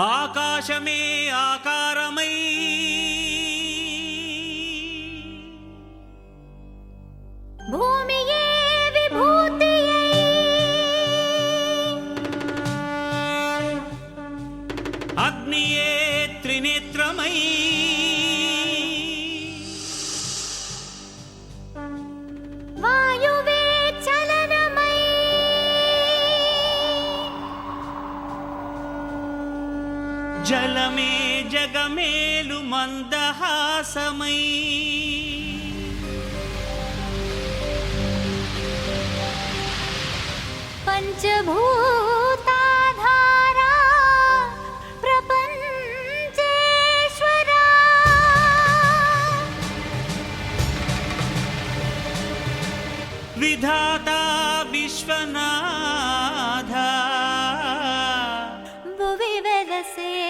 ఆకాశమే ఆకారమై భూమియే విభూతియై. అగ్నియే త్రినేత్రమై. జలమే జగమేలు మందహాసమై. పంచభూతాధారా ప్రపంచేశ్వరా. విధాత విశ్వనాథ. భువి వెలసే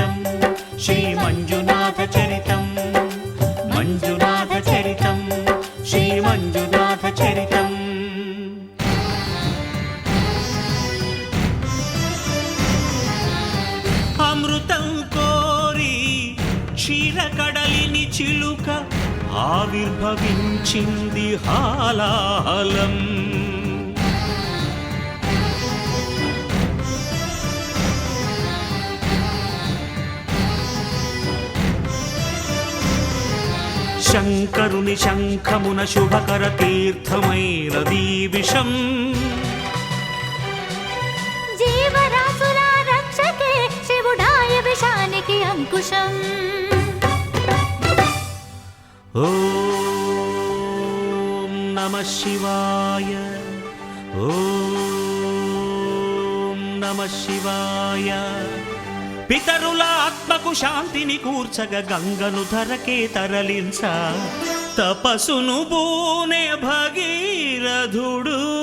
క్షీరకడలిని చిలుక ఆవిర్భవించింది హాలాహలం. శంకరుని శంఖమున శుభకర తీర్థమైన విషం. ఓం నమ శివాయ. ఓం నమ శివాయ. పితరుల ఆత్మకు శాంతిని కూర్చగ గంగను ధరకే తరలించ. తపసును బూనే భగీరథుడు.